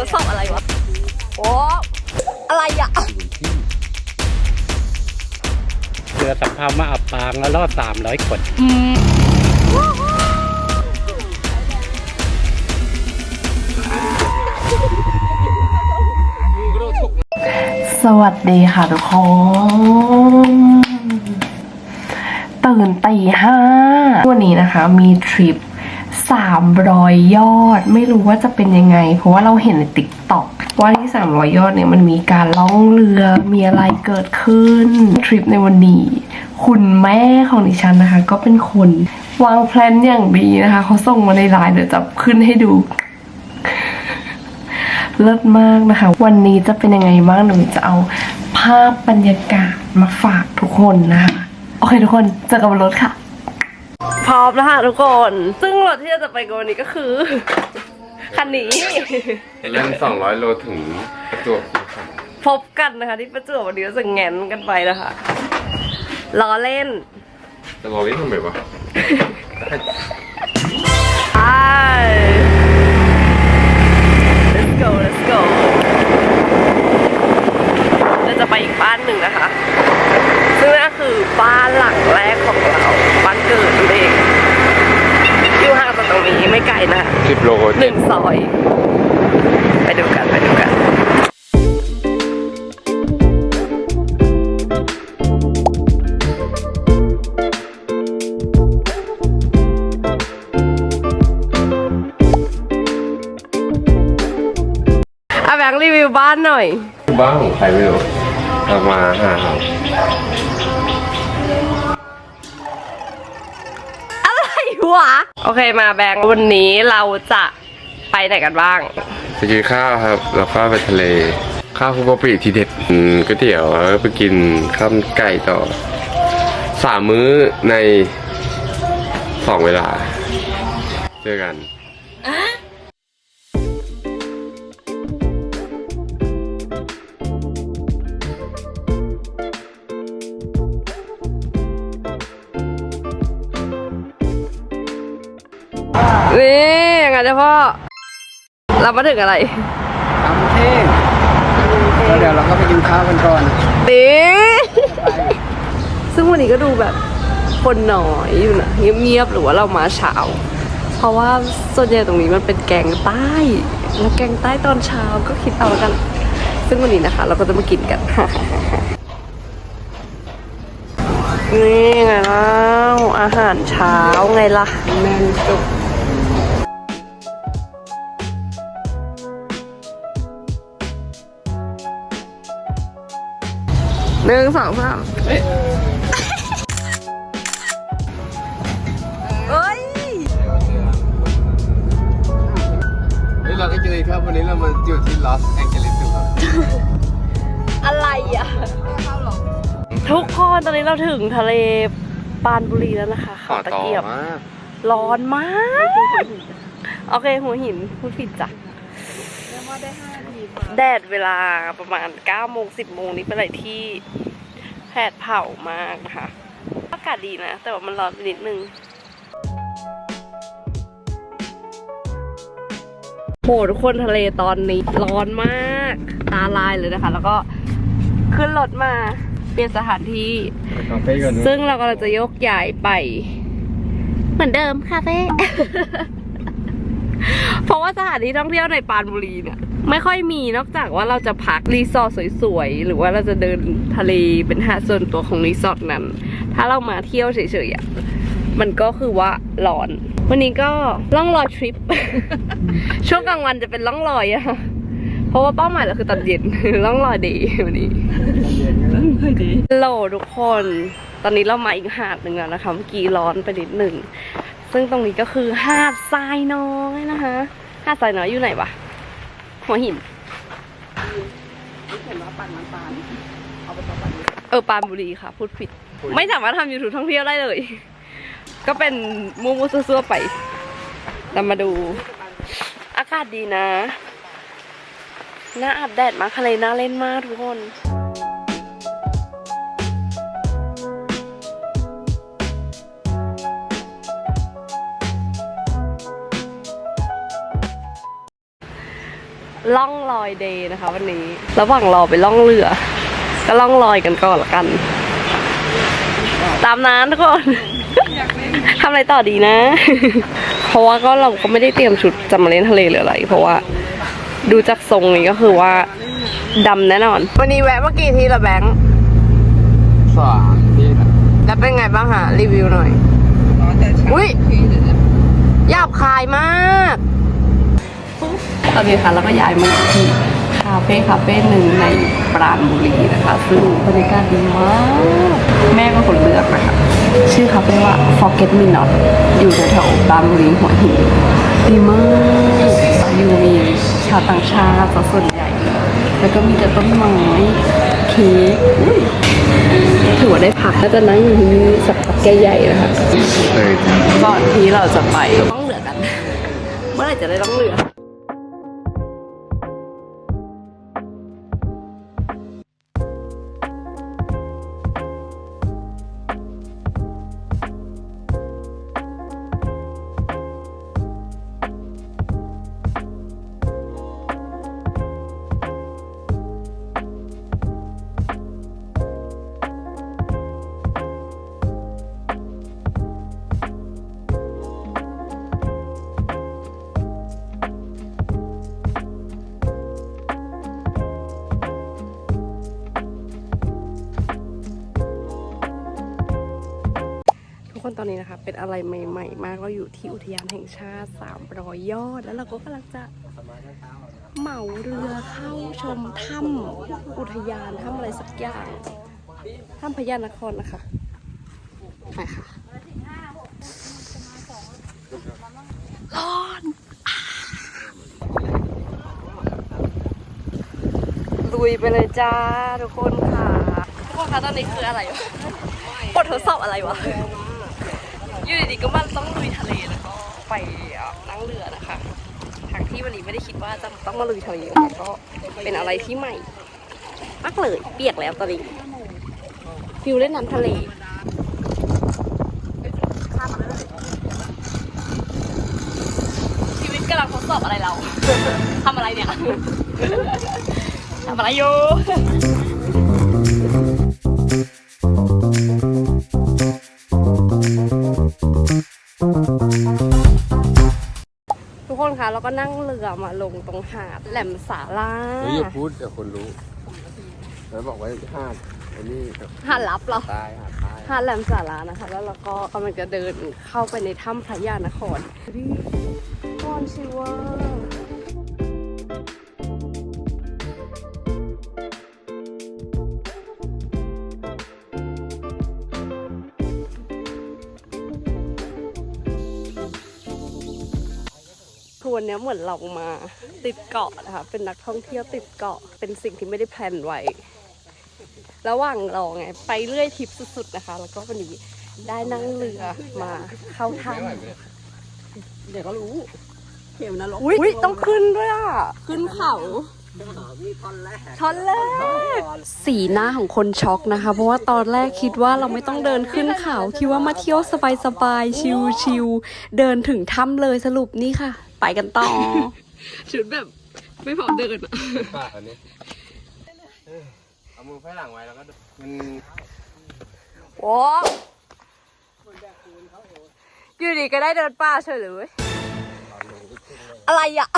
ทดสอบอะไรวะ โอ้ อะไรอะ เรือสำเภามาอับปางแล้วรอดสามร้อยคนอืมสวัสดีค่ะทุกคน ตื่นตีห้าวันนี้นะคะมีทริป 300 ยอด ไม่รู้ว่าจะเป็นยังไง เพราะว่าเราเห็นในติ๊กต็อกว่าที่ 300 ยอดเนี่ยมันมีการล่องเรือมีอะไรเกิดขึ้น ทริปในวันนี้ คุณแม่ของดิฉันนะคะ ก็เป็นคน วางแพลนอย่างดีนะคะ เขาส่งมาในไลน์เดี๋ยวจะขึ้นให้ดูเลิศมากนะคะ วันนี้จะเป็นยังไงบ้างหนูจะเอาภาพบรรยากาศมาฝากทุกคนนะคะ โอเคทุกคนเจอกันบนรถค่ะ พร้อมแล้วค่ะทุกคน ซึ่งรถที่เราจะไปกันวันนี้ก็คือ คันนี้ เล่น200โลถึงประจวบคีรีขันธ์พบกันนะคะ ที่ประจวบวันนี้เราจะแงนกันไปนะคะล้อเล่นจะรอนี่ทำไมวะไป let's go let's go เราจะไปอีกบ้านหนึ่งนะคะ ซึ่งนั่นคือบ้านหลังแรกของเราบ้านเกิดนั่นเองอยู่ห่างจากตรงนี้ไม่ไกลนะคะ10โลหนึ่งซอย ไปดูกันไปดูกันอะแบงค์รีวิวบ้านหน่อย บ้านของใครไม่รู้ เอามาหาเขาอะไรวะ โอเคมาแบงค์วันนี้เราจะไปไหนกันบ้าง ไปกินข้าวครับ แล้วก็ไปทะเล ข้าวคุกกะปิทีเด็ดอืมก๋วยเตี๋ยวแล้วก็ไปกินข้าวมันไก่ต่อสามมื้อในสองเวลา เจอกัน นี่ยังไงเจ้าพ่อ เรามาถึงอะไรตำเท่งแล้วเดี๋ยวเราก็ไปกินข้าวกันก่อนดีซึ่งวันนี้ก็ดูแบบคนน้อยอยู่นะเงียบๆหรือว่าเรามาเช้า เพราะว่าส่วนใหญ่ตรงนี้มันเป็นแกงใต้ แล้วแกงใต้ตอนเช้าก็คิดเอาแล้วกัน ซึ่งวันนี้นะคะ เราก็จะมากินกัน นี่ไงแล้วอาหารเช้าไงล่ะแน่นจุก หนึ่งสองสามเอ้ยนี่เราก็กินครับวันนี้เรามาอยู่ที่ลอสแองเจลิสครับอะไรอะ ทุกคนตอนนี้เราถึงทะเลปานบุรีแล้วนะคะเขาตะเกียบมากร้อนมาก โอเคหัวหินพูดผิดจ้ะแด ดเวลาประมาณ9โมง10โมงนี้เป็นอะไรที่แผดเผามากนะคะอากาศดีนะ แต่ว่ามันร้อนไปนิดนึงโหทุกคนทะเลตอนนี้ร้อนมากตาลายเลยนะคะ แล้วก็ขึ้นรถมาเปลี่ยนสถานที่ไปคาเฟ่กันซึ่งเรากำลังจะยกย้ายไป เหมือนเดิมคาเฟ่เพราะว่าสถานที่ท่องเที่ยวในปรานบุรีเนี่ย ไม่ค่อยมีนอกจากว่าเราจะพักรีสอร์ทสวยๆ หรือว่าเราจะเดินทะเลเป็นหาดส่วนตัวของรีสอร์ทนั้น ถ้าเรามาเที่ยวเฉยๆอะมันก็คือว่าร้อน วันนี้ก็ล่องลอยทริป ช่วงกลางวันจะเป็นล่องลอยอะเพราะว่าเป้าหมายเราคือตอนเย็นล่องลอยดีวันนี้ฮัลโหลทุกคน ตอนนี้เรามาอีกหาดหนึ่งแล้วนะคะเมื่อกี้ร้อนไปนิดหนึ่ง ซึ่งตรงนี้ก็คือหาดทรายน้อยนะคะ หาดทรายน้อยอยู่ไหนวะ หัวหินเออปรานบุรีค่ะ พูดผิด ไม่สามารถทำยูทูบท่องเที่ยวได้เลย ก็เป็นมูมูซั่วๆไปเรามาดู อากาศดีนะน่าอาบแดดมากทะเลน่าเล่นมากทุกคน ล่องลอยเดย์นะคะ วันนี้ ระหว่างรอไปล่องเรือ ก็ล่องลอยกันก่อนละกัน ตามนั้นทุกคนทำอะไรต่อดีนะ เพราะว่าก็เราก็ไม่ได้เตรียมชุดจะมาเล่นทะเลหรืออะไร เพราะว่าดูจากทรงนี้ก็คือว่าดำแน่นอน วันนี้แวะเมื่อกี้ทีละแบงค์สามที่นะแล้วเป็นไงบ้างฮะรีวิวหน่อยอุ้ยหยาบคายมาก ตอนนี้ค่ะเราก็ย้ายมาอยู่ที่คาเฟ่คาเฟ่หนึ่งในปราณบุรีนะคะ ซึ่งบรรยากาศดีมาก แม่เป็นคนเลือกนะคะ ชื่อคาเฟ่ว่า Forget Me Not อยู่แถวๆปราณบุรีหัวหินดีมากอยู่มีชาวต่างชาติซะส่วนใหญ่ แล้วก็มีแต่ต้นไม้เค้กอุ๊ยถือว่าได้พักก็จะนั่งอยู่ที่นี่สักพักใหญ่ๆนะคะเคยก่อนที่เราจะไปต้องเรือกัน เมื่อไหร่จะได้ต้องเรือ อนนี้นะคะ เป็นอะไรใหม่ ๆ มาก เราอยู่ที่อุทยานแห่งชาติ 300 ยอด แล้วเราก็กำลังจะเหมาเรือเข้าชมถ้ำอุทยานถ้ำอะไรสักอย่างถ้ำพญานครนะคะไปค่ะร้อนลุยไปเลยจ้าทุกคนค่ะทุกคนคะตอนนี้คืออะไรวะบททดสอบอะไรวะ ดีๆก็มันต้องลุยทะเลแล้วก็ไปนั่งเรือนะคะทางที่วันนี้ไม่ได้คิดว่าจะต้องมาลุยทะเลแต่ก็เป็นอะไรที่ใหม่มากเลยเปียกแล้วตอนนี้ฟิลเล่นน้ำทะเลชีวิตกำลังทดสอบอะไรเราทำอะไรเนี่ยทำอะไรอยู่ ทุกคนคะเราก็นั่งเรือมาลงตรงหาดแหลมสาลาเฮ้ยอย่าพูดเดี๋ยวคนรู้แล้วบอกไว้ห้าดไอ้นี่หาดลับเหรอตายหาดตายหาดแหลมสาลานะคะ แล้วเราก็กำลังจะเดินเข้าไปในถ้ำพระยานครดิก่อนสิว่าทัวร์ เนี้ยเหมือนเรามาติดเกาะนะคะ เป็นนักท่องเที่ยวติดเกาะ เป็นสิ่งที่ไม่ได้แพลนไว้ ระหว่างรอไง ไปเรื่อยทริปสุดๆนะคะ แล้วก็วันนี้ได้นั่งเรือมาเข้าถ้ำเดี๋ยวก็รู้เข็มนรกอุ้ยต้องขึ้นด้วยอะ ขึ้นเขาท่อนแรกสีหน้าของคนช็อกนะคะ เพราะว่าตอนแรกคิดว่าเราไม่ต้องเดินขึ้นเขา คิดว่ามาเที่ยวสบายๆ ชิลๆ เดินถึงถ้ำเลยสรุปนี่ค่ะ ไปกันต่อ ชุดแบบไม่พร้อมเดินอะป่ะอันนี้เออเอามือไพ่หลังไว้แล้วก็ดูมันโอ้อยู่ดีก็ได้เดินป่าเฉยเลยเว้ยอะไรอะ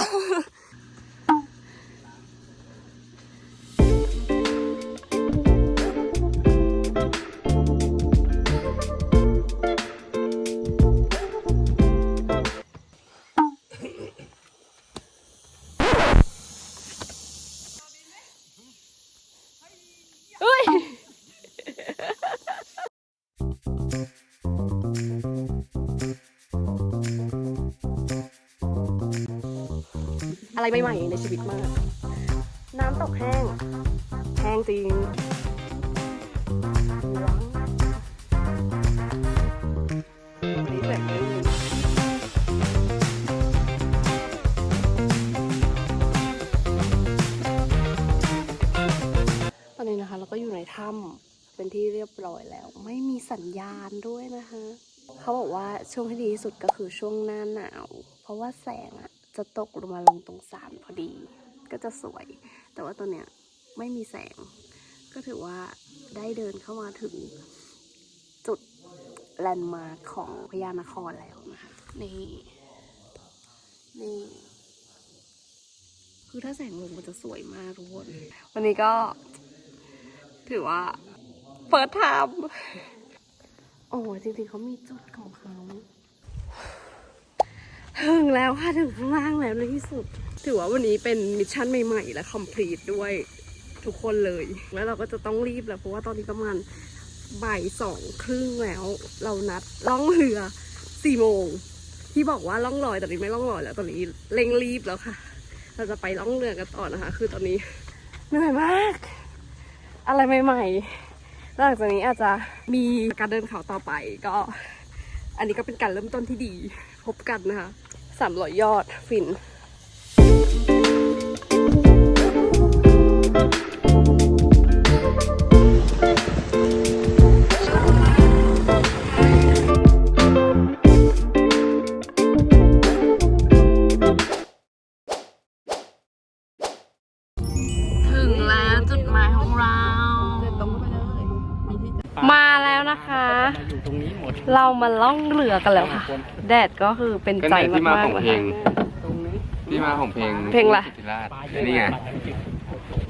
อะไรใหม่ๆในชีวิตมาก น้ำตกแห้ง แห้งจริงตอนนี้นะคะเราก็อยู่ในถ้ำเป็นที่เรียบร้อยแล้ว ไม่มีสัญญาณด้วยนะคะ เขาบอกว่าช่วงที่ดีที่สุดก็คือช่วงหน้าหนาว เพราะว่าแสงอะ จะตกลงมาลงตรงสารพอดี ก็จะสวย แต่ว่าตัวเนี้ยไม่มีแสง ก็ถือว่าได้เดินเข้ามาถึงจุดแลนด์มาร์คของพญานครแล้วนะคะ นี่ นี่ คือถ้าแสงลงมันจะสวยมากทุกคนวันนี้ก็ ถือว่า เปิดทามโอ้จริงๆเขามีจุดของเขา ถึงแล้วค่ะถึงข้างล่างแล้วในที่สุด ถือว่าวันนี้เป็นมิชชั่นใหม่ๆ และคอมพลีทด้วยทุกคนเลย แล้วเราก็จะต้องรีบแล้วเพราะว่าตอนนี้ประมาณบ่ายสองครึ่งแล้ว เรานัดล่องเรือสี่โมงที่บอกว่าล่องลอยตอนนี้ไม่ล่องลอยแล้วตอนนี้เร่งรีบแล้วค่ะ เราจะไปล่องเรือกันต่อนะคะ คือตอนนี้เหนื่อยมาก อะไรใหม่ๆหลังจากนี้อาจจะมีการเดินเขาต่อไปก็ อันนี้ก็เป็นการเริ่มต้นที่ดีพบกันนะคะ สามร้อยยอดฟิน มดเรามาล่องเรือกันแล้วค่ะ แดดก็คือเป็นก็ใจเนี่ยที่มามาขกองๆนะเพลคะงตรงนี้ที่มาของเพลงเพลงอะไรสิทธิราชนี่ไง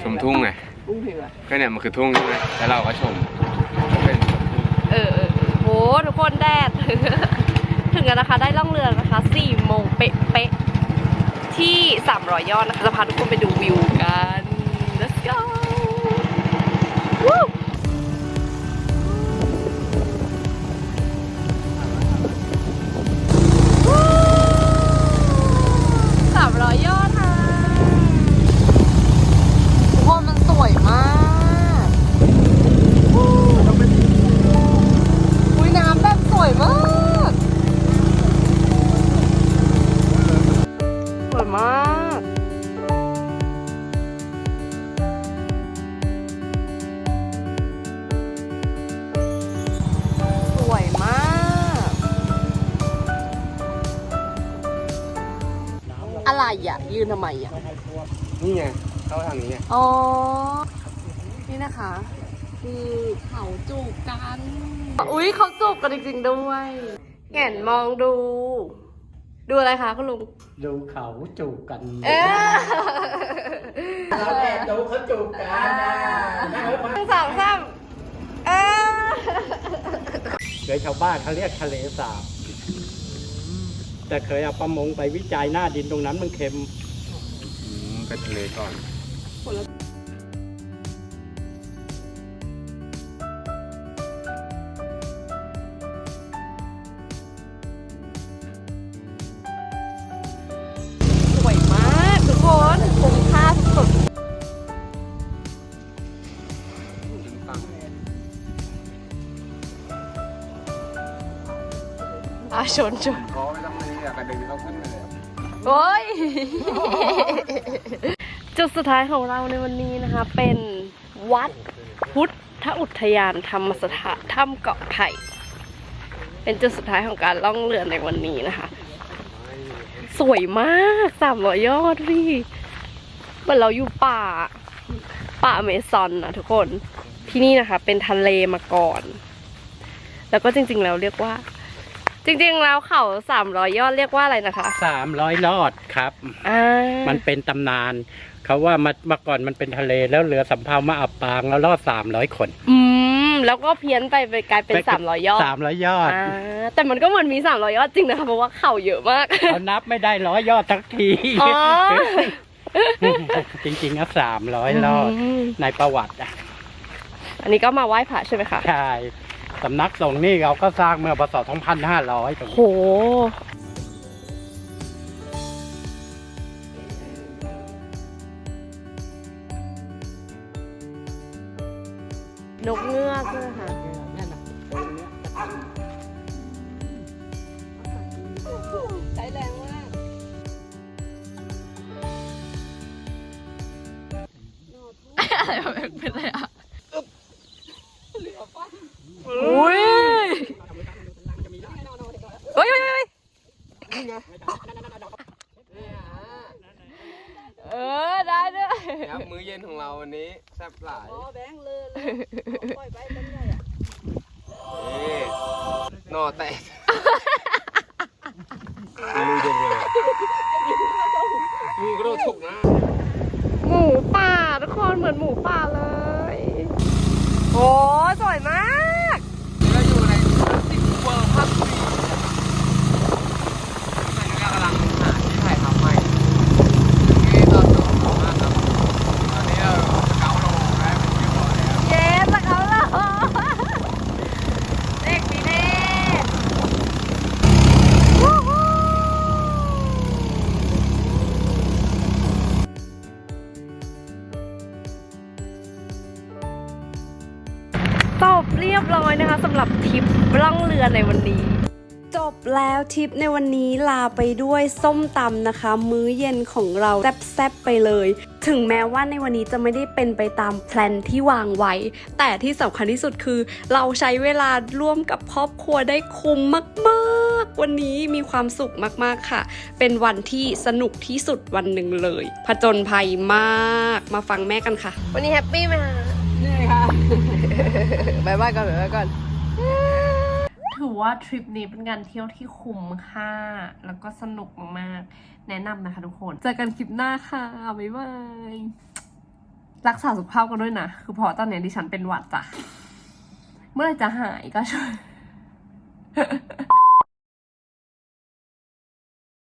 ชมทุ่งไงอุ้งเพลงอะไรก็เนี่ยมันคือทุ่งใช่ไหมแล้วเราก็ชมก็เป็นเออเออโหทุกคนแดด ถึงกันนะคะได้ล่องเรือนะคะ4โมงเป๊ะๆที่300ยอดนะคะจะพาทุกคนไปดูวิวกัน let's go Woo! เข้าทางนี้ไงอ๋อ นี่นะคะคือเขาจูบกัน อุ๊ยเขาจูบกันจริงๆด้วยแง่นมองดู ดูอะไรคะคุณลุง ดูเขาจูบกันเอ๊ะเราแอบดูเขาจูบกันหนึ่งสองสามเอ๊ะเดี๋ยวชาวบ้านเขาเรียกทะเลสาบ แต่เคยเอาประมงไปวิจัยหน้าดินตรงนั้นมันเค็มอืมไปทะเลก่อน ชนชนเพราะไม่ต้องไปอยากกระดึงเขาขึ้นไปเลย โอ้ย จุดสุดท้ายของเราในวันนี้นะคะ เป็นวัดพุทธอุทยานธรรมสถานถ้ำเกาะไผ่ เป็นจุดสุดท้ายของการล่องเรือในวันนี้นะคะ สวยมากสามร้อยยอดพี่เหมือนเราอยู่ป่า ป่าอเมซอนนะทุกคนที่นี่นะคะ เป็นทะเลมาก่อน แล้วก็จริงๆแล้วเรียกว่า จริงๆแล้วเขาสามร้อยยอดเรียกว่าอะไรนะคะสามร้อยลอดครับ อ่ามันเป็นตำนาน เขาว่ามาเมื่อก่อนมันเป็นทะเลแล้วเรือสำเภามาอับปางแล้วรอดสามร้อยคนอืมแล้วก็เพี้ยนไปไปกลายเป็นสามร้อยยอดสามร้อยยอดอ่าแต่มันก็เหมือนมีสามร้อยยอดจริงนะคะเพราะว่าเข่าเยอะมาก เขานับไม่ได้ร้อยยอดทักทีอ๋อ จริงๆก็สามร้อยรอดมในประวัติอะอันนี้ก็มาไหว้พระใช่ไหมคะ ใช่ สำนักสงฆ์นี่เราก็สร้างเมื่อปศ2500ตรงโหนกเงือกใช่ไหมคะใช้แรงมากอะไรเป็นไรอะอุ้ยเฮ้ยเฮ้ยเฮ้ยเออ ได้ด้วย ครับ มื้อเย็นของเราวันนี้แซ่บหลาย อ๋อแบงค์เลยเลยปล่อยไปตั้งใหญ่อะ นี่หน่ อแตกมือเย็นเลยมือกระโดดถกนะหมูป่าทุกคนเหมือนหมูป่าเลย โอ้สวย องเรือในวันนี้ จบแล้วทริปในวันนี้ลาไปด้วยส้มตำนะคะ มื้อเย็นของเราแซ่บๆไปเลย ถึงแม้ว่าในวันนี้จะไม่ได้เป็นไปตามแพลนที่วางไว้ แต่ที่สำคัญที่สุดคือ เราใช้เวลาร่วมกับครอบครัวได้คุ้มมากๆ วันนี้มีความสุขมากๆค่ะ เป็นวันที่สนุกที่สุดวันหนึ่งเลย ผจญภัยมากมาฟังแม่กันค่ะ วันนี้แฮปปี้ไหมคะนี่ค่ะ บายบายก่อนบายบายก่อน ถือว่าทริปนี้เป็นการเที่ยวที่คุ้มค่า แล้วก็สนุกมากๆ แนะนำนะคะทุกคน เจอกันคลิปหน้าค่ะ บ๊ายบาย รักษาสุขภาพกันด้วยนะ คือพอตอนนี้ดิฉันเป็นหวัดจ้ะ เมื่อไรจะหายก็ช่วย